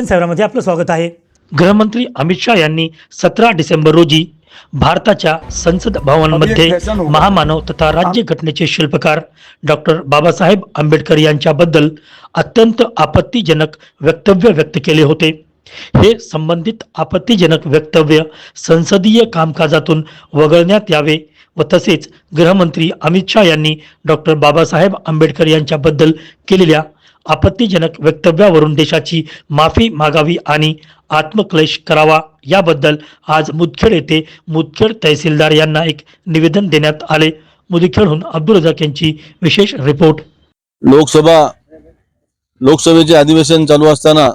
सन सेवरामध्ये आपलं स्वागत आहे. गृहमंत्री अमित शाह यांनी सतरा डिसेंबर रोजी भारताच्या संसद भवनमध्ये महामानव तथा राज्यघटनेचे शिल्पकार डॉक्टर बाबासाहेब आंबेडकर यांच्याबद्दल अत्यंत आपत्तीजनक वक्तव्य व्यक्त केले होते. हे संबंधित आपत्तीजनक वक्तव्य संसदीय कामकाजातून वगळण्यात यावे व तसेच गृहमंत्री अमित शाह यांनी डॉक्टर बाबासाहेब आंबेडकर यांच्याबद्दल केलेल्या आपत्तीजनक वक्तव्यावरून देशाची माफी मागावी आणि आत्मक्लेश करावा याबद्दल आज मुदखेड येथे मुदखेड तहसीलदार यांना एक निवेदन देण्यात आले. मुदखेडहून अब्दुल रजाक यांची विशेष रिपोर्ट. लोकसभा लोकसभेचे अधिवेशन चालू असताना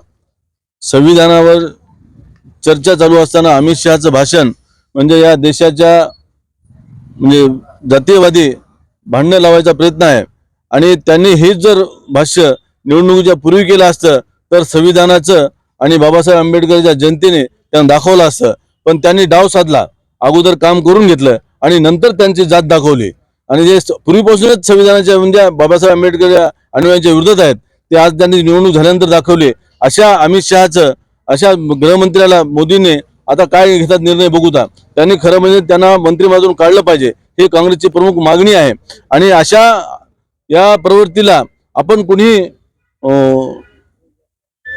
संविधानावर चर्चा चालू असताना अमित शहाचं भाषण म्हणजे या देशाच्या म्हणजे जातीयवादी भांडणं लावायचा प्रयत्न आहे. आणि त्यांनी हेच जर भाष्य निवडणुकीच्या पूर्वी केलं असतं तर संविधानाचं आणि बाबासाहेब आंबेडकरच्या जनतेने त्यांना दाखवलं असतं. पण त्यांनी डाव साधला. अगोदर काम करून घेतलं आणि नंतर त्यांची जात दाखवली. आणि जे पूर्वीपासूनच संविधानाच्या म्हणजे बाबासाहेब आंबेडकर अनुयायांच्या विरोधात आहेत ते आज त्यांनी निवडणूक झाल्यानंतर दाखवले. अशा अमित शहाचं अशा गृहमंत्र्याला मोदीने आता काय घेतात निर्णय बघूता त्यांनी खरं म्हणजे त्यांना मंत्रिमंडळातून काढलं पाहिजे. हे काँग्रेसची प्रमुख मागणी आहे. आणि अशा या प्रवृत्तीला आपण कुणी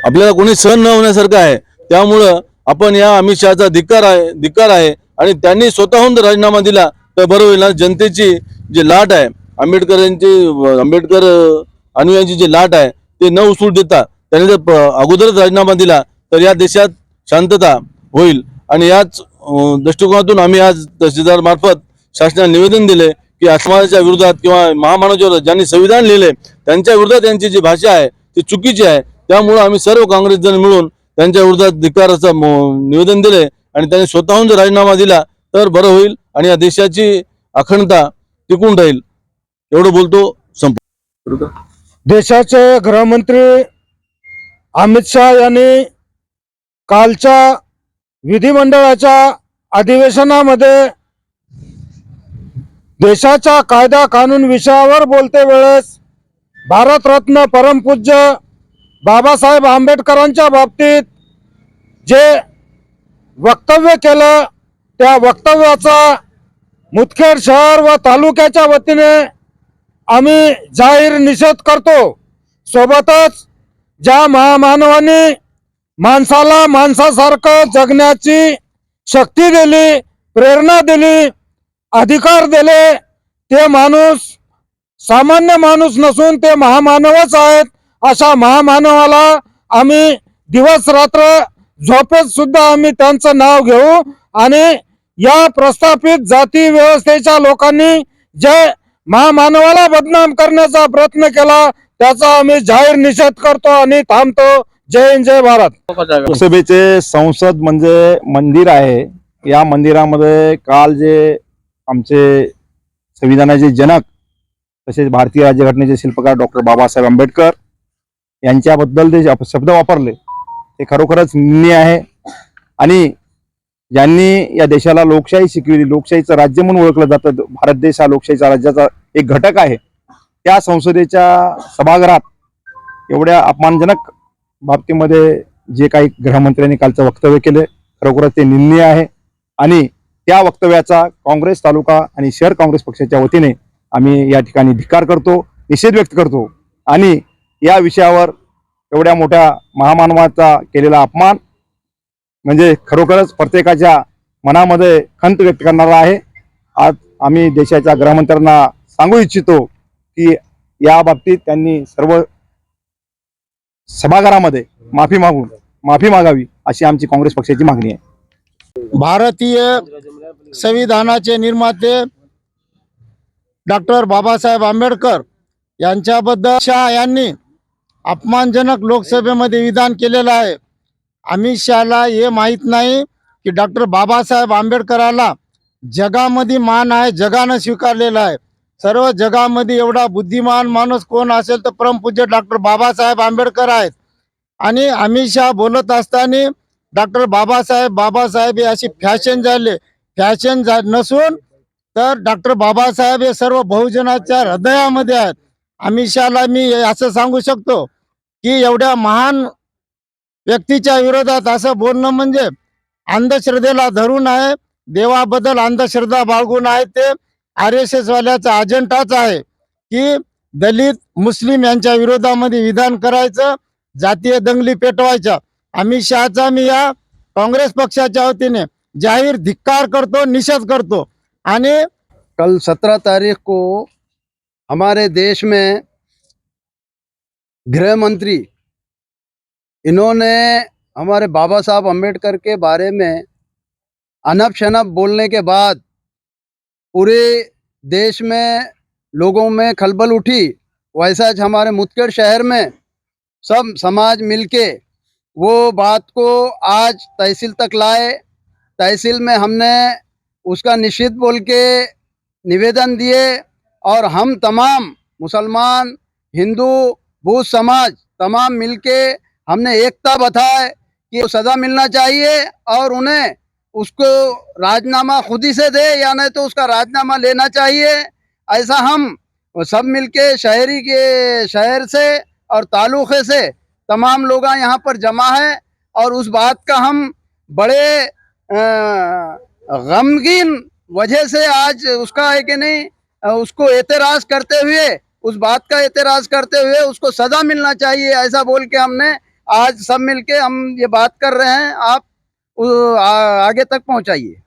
आपल्याला कोणी सहन न होण्यासारखं आहे. त्यामुळं आपण या अमित शहाचा धिक्कार आहे धिक्कार आहे आणि त्यांनी स्वतःहून जर राजीनामा दिला तर बरं होईल जनतेची जी लाट आहे. आंबेडकर यांची आंबेडकर अनुयांची जी लाट आहे ते न उचलू देता त्यांनी जर अगोदरच राजीनामा दिला तर या देशात शांतता होईल. आणि याच दृष्टिकोनातून आम्ही आज तहसीलदार मार्फत शासनाला निवेदन दिले की समाजाच्या विरोधात किंवा महामानवाच्या विरोधात ज्यांनी संविधान लिहिले त्यांच्या विरोधात त्यांची जी भाषा आहे ती चुकीची आहे. त्यामुळं आम्ही सर्व काँग्रेस जण मिळून त्यांच्या विरोधात धिकाराचं निवेदन दिले आणि त्यांनी स्वतःहून जर राजीनामा दिला तर बरं होईल आणि या देशाची अखंडता टिकून राहील. एवढं बोलतो संप देशाचे गृहमंत्री अमित शहा यांनी कालच्या विधिमंडळाच्या अधिवेशनामध्ये देशाच्या कायदा कानून विषयावर बोलते वेळेस भारतरत्न परमपूज्य बाबासाहेब आंबेडकरांच्या बाबतीत जे वक्तव्य केलं त्या वक्तव्याचा मुदखेड शहर व तालुक्याच्या वतीने आम्ही जाहीर निषेध करतो. सोबतच ज्या महामानवाने माणसाला माणसासारखं जगण्याची शक्ती दिली प्रेरणा दिली अधिकार दिले ते माणूस सामान्य माणूस नसून ते महामानवच आहेत. अशा महामानवाला आम्ही दिवस रात्र झोपेत सुद्धा आम्ही त्यांचं नाव घेऊ आणि या प्रस्थापित जाती व्यवस्थेच्या लोकांनी जे महामानवाला बदनाम करण्याचा प्रयत्न केला त्याचा आम्ही जाहीर निषेध करतो आणि थांबतो. जय हिंद जय भारत. लोकसभेचे संसद म्हणजे मंदिर आहे. या मंदिरामध्ये काल जे आमचे संविधानाचे जनक तसेच भारतीय राज्यघटनेचे शिल्पकार डॉक्टर बाबासाहेब आंबेडकर यांच्याबद्दल जे शब्द वापरले ते खरोखरच निंदनीय आहे. आणि ज्यांनी या देशाला लोकशाही शिकविली लोकशाहीचं राज्य म्हणून ओळखलं जातं भारत देश हा लोकशाहीचा राज्याचा एक घटक आहे. त्या संसदेच्या सभागृहात एवढ्या अपमानजनक बाबतीमध्ये जे काही गृहमंत्र्यांनी कालचं वक्तव्य केले खरोखरच ते निंदनीय आहे. आणि त्या वक्तव्याचा काँग्रेस तालुका आणि शहर काँग्रेस पक्षाच्या वतीने आम्ही या ठिकाणी धिक्कार करतो निषेध व्यक्त करतो आणि या विषयावर एवढ्या मोठ्या महामानवाचा केलेला अपमान म्हणजे खरोखरच प्रत्येकाच्या मनामध्ये खंत व्यक्त करणारा आहे. आज आम्ही देशाच्या गृहमंत्र्यांना सांगू इच्छितो की या बाबतीत त्यांनी सर्व सभागृहामध्ये माफी मागून माफी मागावी अशी आमची काँग्रेस पक्षाची मागणी आहे. भारतीय संविधानाचे निर्माते डॉक्टर बाबासाहेब आंबेडकर यांच्याबद्दल शहा यांनी अपमानजनक लोकसभेमध्ये विधान केलेलं आहे. अमित शहाला हे माहीत नाही की डॉक्टर बाबासाहेब आंबेडकराला जगामध्ये मान आहे जगानं स्वीकारलेला आहे. सर्व जगामध्ये एवढा बुद्धिमान माणूस कोण असेल तर परमपूज्य डॉक्टर बाबासाहेब आंबेडकर आहेत. आणि अमित शहा बोलत असताना डॉक्टर बाबासाहेब बाबासाहेब हे अशी फॅशन झाले. फॅशन झा नसून तर डॉक्टर बाबासाहेब हे सर्व बहुजनाच्या हृदयामध्ये आहेत. अमिषाला मी असं सांगू शकतो की एवढ्या महान व्यक्तीच्या विरोधात असं बोलणं म्हणजे अंधश्रद्धेला धरून आहे. देवाबद्दल अंधश्रद्धा बाळगून आहे ते. आर एस एस वाल्याचा अजेंडाच आहे की दलित मुस्लिम यांच्या विरोधामध्ये विधान करायचं जातीय दंगली पेटवायच्या अमित शहाचा मी या काँग्रेस पक्षाच्या वतीने जाहीर धिक्कार करतो निषेध करतो. आणि कल सत्रह तारीख को हमारे देश में गृह मंत्री, इन्होंने हमारे बाबा साहब अंबेडकर के बारे में अनप शनप बोलने के बाद पूरे देश में लोगों में खलबल उठी। वैसा हमारे मुदखेड़ शहर में सब समाज मिलके वो बात को आज तहसील तक लाए। तहसील में हमने उसका निषेध बोल के निवेदन दिए और हम तमाम मुसलमान हिंदू बौद्ध समाज तमाम मिलके हमने एकता बताए कि सज़ा मिलना चाहिए और उन्हें उसको राजनामा खुद ही से दे या नहीं तो उसका राजनामा लेना चाहिए। ऐसा हम सब मिलके शहरी के शहर से और तालुके से तमाम लोग यहाँ पर जमा है और उस बात का हम बड़े अ, गमगीन वजह से आज उसका है कि नहीं उसको एतराज़ करते हुए, उस बात का एतराज़ करते हुए उसको सजा मिलना चाहिए, ऐसा बोल के हमने आज सब मिलके हम ये बात कर रहे हैं। आप आगे तक पहुंचाइए।